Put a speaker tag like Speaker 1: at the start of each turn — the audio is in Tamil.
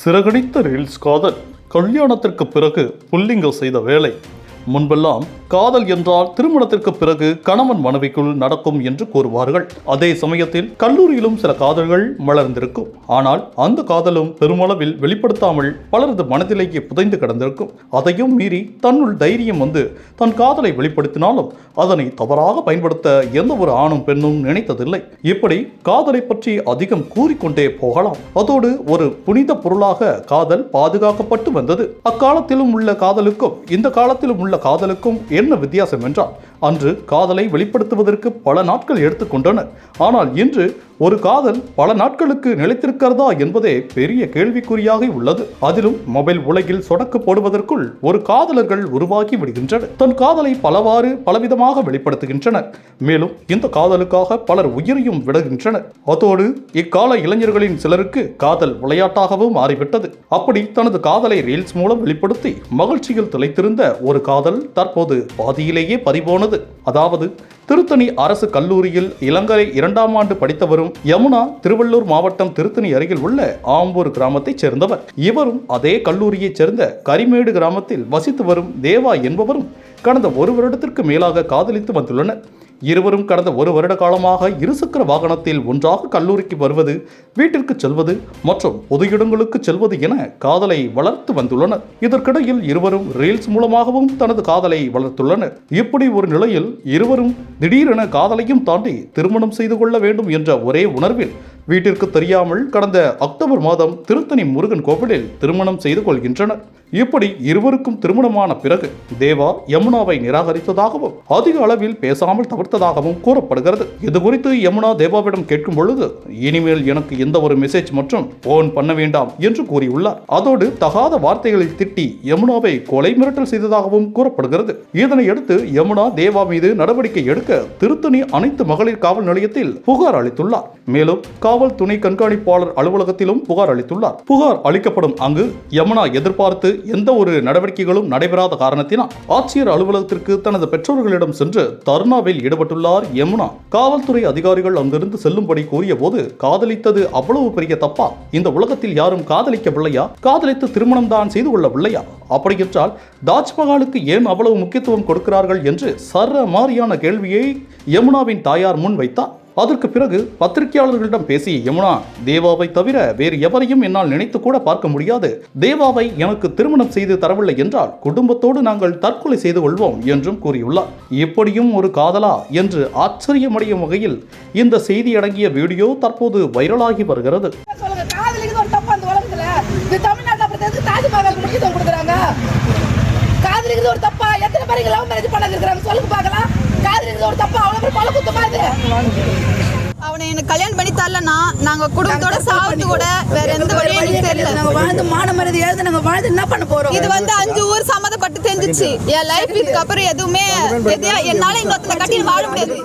Speaker 1: சிறகடித்த ரீல்ஸ் காதல் கல்யாணத்திற்கு பிறகு புல்லிங்க செய்த வேலை. முன்பெல்லாம் காதல் என்றால் திருமணத்திற்கு பிறகு கணவன் மனைவிக்குள் நடக்கும் என்று கூறுவார்கள். அதே சமயத்தில் கல்லூரியிலும் சில காதல்கள் மலர்ந்திருக்கும். ஆனால் அந்த காதலும் பெருமளவில் வெளிப்படுத்தாமல் பலரது மனதிலேயே புதைந்து கிடந்திருக்கும். அதையும் மீறி தன்னுள் தைரியம் வந்து தன் காதலை வெளிப்படுத்தினாலும் அதனை தவறாக பயன்படுத்த எந்த ஒரு ஆணும் பெண்ணும் நினைத்ததில்லை. இப்படி காதலை பற்றி அதிகம் கூறிக்கொண்டே போகலாம். அதோடு ஒரு புனித பொருளாக காதல் பாதுகாக்கப்பட்டு வந்தது. அக்காலத்திலும் உள்ள காதலுக்கும் இந்த காலத்திலும் உள்ள காதலுக்கும் என்ன வித்தியாசம் என்றால் அன்று காதலை வெளிப்படுத்துவதற்கு பல நாட்கள் எடுத்துக்கொண்டனர். ஆனால் இன்று ஒரு காதல் பல நாட்களுக்கு நிலைத்திருக்கிறதா என்பதே பெரிய கேள்விக்குறியாக உள்ளது. அதிலும் மொபைல் உலகில் சொடக்கு போடுவதற்குள் ஒரு காதலர்கள் உருவாகி விடுகின்றனர். தன் காதலை பலவாறு பலவிதமாக வெளிப்படுத்துகின்றனர். மேலும் இந்த காதலுக்காக பலர் உயிரையும் விடுகின்றனர். அதோடு இக்கால இளைஞர்களின் சிலருக்கு காதல் விளையாட்டாகவும் மாறிவிட்டது. அப்படி தனது காதலை ரீல்ஸ் மூலம் வெளிப்படுத்தி மகிழ்ச்சியில் திளைத்திருந்த ஒரு காதல் தற்போது பாதியிலேயே பறிபோனது. அதாவது திருத்தணி அரசு கல்லூரியில் இளங்கலை இரண்டாம் ஆண்டு படித்து வரும் யமுனா திருவள்ளூர் மாவட்டம் திருத்தணி அருகில் உள்ள ஆம்பூர் கிராமத்தைச் சேர்ந்தவர். இவரும் அதே கல்லூரியைச் சேர்ந்த கரிமேடு கிராமத்தில் வசித்து வரும் தேவா என்பவரும் கடந்த ஒரு வருடத்திற்கு மேலாக காதலித்து வந்துள்ளனர். இருவரும் கடந்த ஒரு வருட காலமாக இருசக்கர வாகனத்தில் ஒன்றாக கல்லூரிக்கு வருவது வீட்டிற்கு செல்வது மற்றும் பொது இடங்களுக்கு செல்வது என காதலை வளர்த்து வந்துள்ளனர். இதற்கிடையில் இருவரும் ரீல்ஸ் மூலமாகவும் தனது காதலை வளர்த்துள்ளனர். இப்படி ஒரு நிலையில் இருவரும் திடீரென காதலையும் தாண்டி திருமணம் செய்து கொள்ள வேண்டும் என்ற ஒரே உணர்வில் வீட்டிற்கு தெரியாமல் கடந்த அக்டோபர் மாதம் திருத்தணி முருகன் கோவிலில் திருமணம் செய்து கொள்கின்றனர். இப்படி இருவருக்கும் திருமணமான பிறகு தேவா யமுனாவை நிராகரித்ததாகவும் அதிக அளவில் பேசாமல் தவிர்த்ததாகவும் கூறப்படுகிறது. இது குறித்து யமுனா தேவாவிடம் கேட்கும் பொழுது இனிமேல் எனக்கு எந்த ஒரு மெசேஜ் மற்றும் போன் பண்ண வேண்டாம் என்று கூறியுள்ளார். அதோடு தகாத வார்த்தைகளில் திட்டி யமுனாவை கொலை மிரட்டல் செய்ததாகவும் கூறப்படுகிறது. இதனையடுத்து யமுனா தேவா மீது நடவடிக்கை எடுக்க திருத்தணி அனைத்து மகளிர் காவல் நிலையத்தில் புகார் அளித்துள்ளார். மேலும் காவல் துணை கண்காணிப்பாளர் அலுவலகத்திலும் புகார் அளித்துள்ளார். புகார் அளிக்கப்படும் அங்கு யமுனா எதிர்பார்த்து எந்த ஒரு நடவடிக்கைகளும் நடைபெறாத காரணத்தினால் ஆட்சியர் அலுவலகத்திற்கு தனது பெற்றோர்களிடம் சென்று தர்ணாவில் ஈடுபட்டுள்ளார் யமுனா. காவல்துறை அதிகாரிகள் அங்கிருந்து செல்லும்படி கூறிய போது காதலித்தது அவ்வளவு பெரிய தப்பா? இந்த உலகத்தில் யாரும் காதலிக்கவில்லையா? காதலித்து திருமணம் தான் செய்து கொள்ளவில்லையா? அப்படி என்றால் தாஜ்மஹாலுக்கு ஏன் அவ்வளவு முக்கியத்துவம் கொடுக்கிறார்கள்? என்று சர மாரியான கேள்வியை யமுனாவின் தாயார் முன் வைத்தார். அதற்கு பிறகு பத்திரிகையாளர்களிடம் பேசிய யமுனா தேவாவை தவிர வேறு எவரையும் என்னால் நினைத்து கூட பார்க்க முடியாது. தேவாவை எனக்கு திருமணம் செய்து தரவில்லை என்றால் குடும்பத்தோடு நாங்கள் தற்கொலை செய்து கொள்வோம் என்றும் கூறியுள்ளார். இப்படியும் ஒரு காதலா என்று ஆச்சரியமடையும் வகையில் இந்த செய்தி அடங்கிய வீடியோ தற்போது வைரலாகி வருகிறது.
Speaker 2: சொல்லுங்க? ஒரு ஒரு தப்பா எத்தனை பேருக்கு லவ் மேரேஜ் பண்ண இருக்கிறாங்க சொல்லுங்க பார்க்கலாம் காதலிக்கு ஒரு தப்பா அவ்வளவு பேர் பல குத்தமா இது
Speaker 3: அவனை எனக்கு கல்யாணம் பண்ணி தரலனா நாங்க குடும்பத்தோட சாப்பிட்டு கூட வேற எந்த வழியும் தெரியல.
Speaker 2: நாங்க வாழ்ந்து மான எழுது நாங்க வாழ்ந்து என்ன பண்ண போறோம்?
Speaker 3: இது வந்து அஞ்சு ஊர் சம்மந்தப்பட்டு தெரிஞ்சிச்சு. என் லைஃப் இதுக்கப்புறம் எதுவுமே எதையா என்னால இன்னொருத்தனை கட்டி வாழ முடியாது.